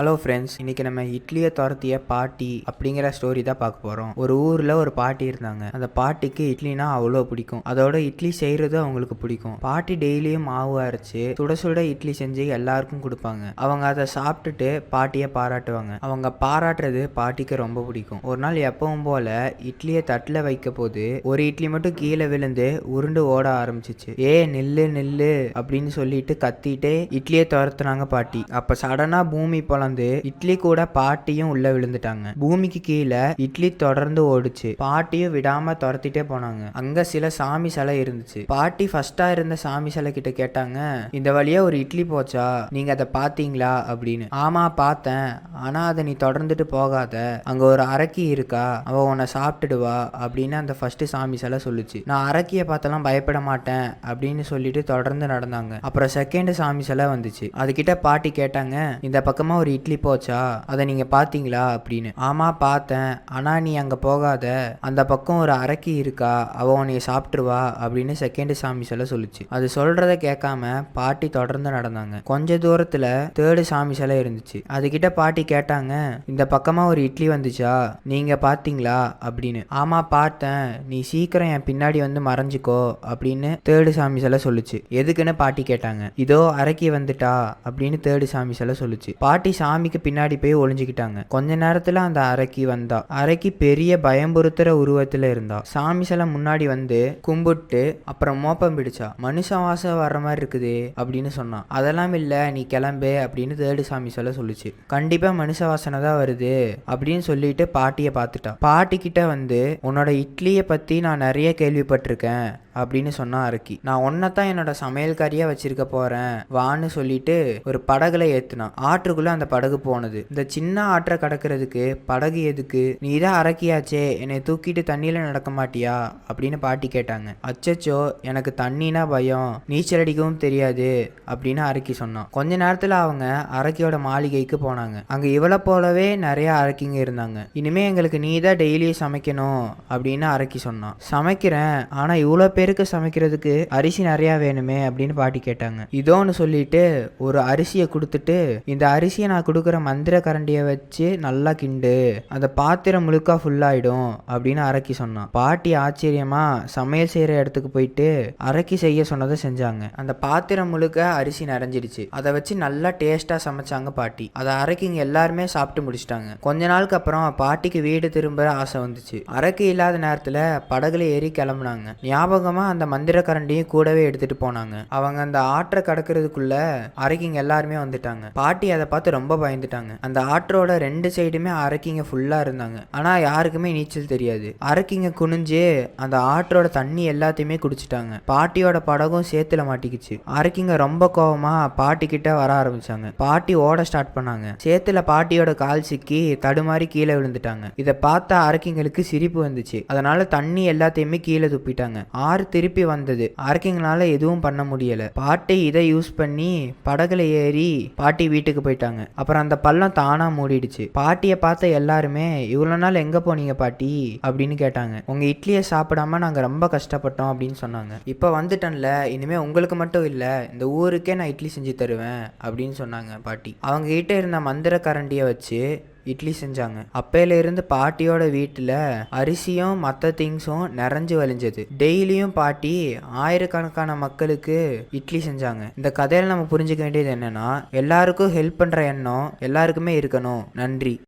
Hello friends இன்னைக்கு நம்ம இட்லியை துரத்திய பாட்டி அப்படிங்கிற ஸ்டோரி தான் பார்க்க போகிறோம் ஒரு ஊரில் ஒரு பாட்டி இருந்தாங்க. அந்த பாட்டிக்கு இட்லினா அவ்வளோ பிடிக்கும். அதோட இட்லி செய்கிறது அவங்களுக்கு பிடிக்கும். பாட்டி டெய்லியும் மாவு அரைச்சி சுட சுட இட்லி செஞ்சு எல்லாருக்கும் கொடுப்பாங்க. அவங்க அதை சாப்பிட்டுட்டு பாட்டியை பாராட்டுவாங்க. அவங்க பாராட்டுறது பாட்டிக்கு ரொம்ப பிடிக்கும். ஒரு நாள் எப்பவும் போல் இட்லியை தட்டில் வைக்க போது ஒரு இட்லி மட்டும் கீழே விழுந்து உருண்டு ஓட ஆரம்பிச்சிச்சு. ஏ நில்லு நில்லு அப்படின்னு சொல்லிட்டு கத்திட்டு இட்லியை துரத்துனாங்க பாட்டி. அப்போ சடனாக பூமி உட்காந்து இட்லி கூட பாட்டியும் உள்ள விழுந்துட்டாங்க. பூமிக்கு கீழே இட்லி தொடர்ந்து ஓடுச்சு. பாட்டியும் விடாம துரத்திட்டே போனாங்க. அங்க சில சாமி சிலை இருந்துச்சு. பாட்டி ஃபர்ஸ்டா இருந்த சாமி சிலை கிட்ட கேட்டாங்க இந்த வழியா ஒரு இட்லி போச்சா? நீங்க அதை பாத்தீங்களா? அப்படின்னு. ஆமா பார்த்தேன் ஆனா அதை நீ தொடர்ந்துட்டு போகாத. அங்க ஒரு அரக்கி இருக்கா? அவ உன்னை சாப்பிட்டுடுவா? அப்படின்னு அந்த ஃபர்ஸ்ட் சாமி சிலை சொல்லுச்சு. நான் அரக்கியை பார்த்தெல்லாம் பயப்பட மாட்டேன் அப்படின்னு சொல்லிட்டு தொடர்ந்து நடந்தாங்க. அப்புறம் செகண்ட் சாமி சிலை வந்துச்சு. அதுகிட்ட பாட்டி கேட்டாங்க இந்த பக்கமா ஒரு இட்லி போச்சா? அதை நீங்க பாத்தீங்களா அப்படின்னு. ஆமா பார்த்தேன். ஆனா நீ அங்க போகாத. அந்த பக்கம் ஒரு அரக்கி இருக்கா? அவ உன்னைய சாப்பிட்டுருவா? அப்படின்னு செகண்ட் சாமி சிலை சொல்லுச்சு. அது சொல்றத கேட்காம பாட்டி தொடர்ந்து நடந்தாங்க. கொஞ்ச தூரத்துல தேர்டு சாமி சிலை இருந்துச்சு. அதுகிட்ட பாட்டி கேட்டாங்க இந்த பக்கமா ஒரு இட்லி வந்துச்சா? நீங்க பாத்தீங்களா அப்படின்னு. ஆமா பார்த்தேன். நீ சீக்கிரம் என் பின்னாடி வந்து மறைஞ்சுக்கோ. அப்படின்னு தேர்டு சாமி சிலை சொல்லுச்சு. எதுக்குன்னு பாட்டி கேட்டாங்க. இதோ அரக்கி வந்துட்டா? அப்படின்னு தேர்டு சாமி சிலை சொல்லுச்சு. பாட்டி சாமிக்கு பின்னாடி போய் ஒளிஞ்சுக்கிட்டாங்க. கொஞ்ச நேரத்துல அந்த அரைக்கி வந்தா. அரைக்கி பெரிய பயம்புறுத்துற உருவத்துல இருந்தா. சாமி சிலை முன்னாடி வந்து கும்பிட்டு அப்புறம் மோப்பம் பிடிச்சா. மனுஷ வாசம் வர்ற மாதிரி இருக்குது அப்படின்னு சொன்னான் அதெல்லாம் இல்ல நீ கிளம்பு அப்படின்னு தேர்டு சாமி சிலை சொல்லுச்சு. கண்டிப்பா மனுஷ வாசனை தான் வருது அப்படின்னு சொல்லிட்டு பாட்டியை பார்த்துட்டா பாட்டி கிட்ட வந்து உன்னோட இட்லியை பத்தி நான் நிறைய கேள்விப்பட்டிருக்கேன். அப்படின்னு சொன்னா அரக்கி. நான் தான் என்னோட சமையல்காரியா வச்சிருக்க போறேன் வான்னு சொல்லிட்டு ஒரு படகுல ஏத்துனான். ஆற்றுக்குள்ள அந்த படகு போனது. இந்த சின்ன ஆற்றை கடக்கிறதுக்கு படகு எதுக்கு? நீ தான் அரக்கியாச்சே என்னை தூக்கிட்டு தண்ணியில நடக்க மாட்டியா? அப்படின்னு பாட்டி கேட்டாங்க. அச்சச்சோ எனக்கு தண்ணினா பயம் நீச்சல் அடிக்கவும் தெரியாது அப்படின்னு அரக்கி சொன்னான். கொஞ்ச நேரத்துல அவங்க அரக்கியோட மாளிகைக்கு போனாங்க. அங்க இவளை போலவே நிறைய அரக்கிங்க இருந்தாங்க. இனிமே எங்களுக்கு நீ தான் டெய்லி சமைக்கணும் அப்படின்னு அரக்கி சொன்னான். சமைக்கிறேன் ஆனா இவ்வளோ பேருக்கு சமைக்கிறதுக்கு அரிசி நிறையா வேணுமே அப்படின்னு பாட்டி கேட்டாங்க. இதோன்னு சொல்லிட்டு ஒரு அரிசியை கொடுத்துட்டு இந்த அரிசியை நான் கொடுக்குற மந்திர கரண்டியை வச்சு நல்லா கிண்டு அந்த பாத்திரம் முழுக்கா ஃபுல்லாயிடும் அப்படின்னு அரக்கி சொன்னான். பாட்டி ஆச்சரியமா சமையல் செய்கிற இடத்துக்கு போயிட்டு அரக்கி செய்ய சொன்னதை செஞ்சாங்க. அந்த பாத்திரம் முழுக்க அரிசி நிறைஞ்சிடுச்சு. அதை வச்சு நல்லா டேஸ்ட்டாக சமைச்சாங்க பாட்டி. அதை அரக்கிங்க எல்லாருமே சாப்பிட்டு முடிச்சிட்டாங்க. கொஞ்ச நாளுக்கு அப்புறம் பாட்டிக்கு வீடு திரும்புற ஆசை வந்துச்சு. அரக்கி இல்லாத நேரத்தில் படகுல ஏறி கிளம்புனாங்க. ஞாபகம் அந்த மந்திரக்கரண்டியும் கூடவே எடுத்துட்டு போனாங்க. அவங்க அந்த ஆற்றை கடக்கிறதுக்குள்ள அரக்கிங்க எல்லாருமே வந்துட்டாங்க. பாட்டி அதை பார்த்து ரொம்ப பயந்துட்டாங்க. அந்த ஆற்றோட ரெண்டு சைடுமே அரக்கிங்க ஃபுல்லா இருந்தாங்க. ஆனா யாருக்குமே நீச்சல் தெரியாது. அரக்கிங்க குனிஞ்சு அந்த ஆற்றோட தண்ணி எல்லாத்தையுமே குடிச்சிட்டாங்க. பாட்டியோட படகும் சேத்துல மாட்டிக்கிச்சு. அரைக்கிங்க ரொம்ப கோவமா பாட்டி கிட்ட வர ஆரம்பிச்சாங்க. பாட்டி ஓட ஸ்டார்ட் பண்ணாங்க. சேத்துல பாட்டியோட கால் சிக்கி தடுமாறி கீழே விழுந்துட்டாங்க. இதை பார்த்த அரைக்கிங்களுக்கு சிரிப்பு வந்துச்சு. அதனால தண்ணி எல்லாத்தையுமே கீழே துப்பிட்டாங்க. ஆறு திருப்பி வந்தது. அரக்கிங்களால எதுவும் பண்ண முடியல. பாட்டி இதை யூஸ் பண்ணி படகுல ஏறி பாட்டி வீட்டுக்கு போயிட்டாங்க. அப்புறம் அந்த பள்ளம் தானா மூடிடுச்சு. பாட்டியை பார்த்த எல்லாருமே இவ்வளோ நாள் எங்க போனீங்க பாட்டி? அப்படின்னு கேட்டாங்க. உங்க இட்லியை சாப்பிடாம நாங்க ரொம்ப கஷ்டப்பட்டோம் அப்படின்னு சொன்னாங்க. இப்போ வந்துட்டேன்ல இனிமே உங்களுக்கு மட்டும் இல்ல இந்த ஊருக்கே நான் இட்லி செஞ்சு தருவேன் அப்படின்னு சொன்னாங்க பாட்டி. அவங்க கிட்ட இருந்த மந்திர கரண்டியை வச்சு இட்லி செஞ்சாங்க. அப்பையில இருந்து பாட்டியோட வீட்டில் அரிசியும் மற்ற திங்ஸும் நிறைஞ்சு வலிஞ்சது டெய்லியும் பாட்டி ஆயிரக்கணக்கான மக்களுக்கு இட்லி செஞ்சாங்க. இந்த கதையில நம்ம புரிஞ்சுக்க வேண்டியது என்னன்னா எல்லாருக்கும் ஹெல்ப் பண்ற எண்ணம் எல்லாருக்குமே இருக்கணும். நன்றி.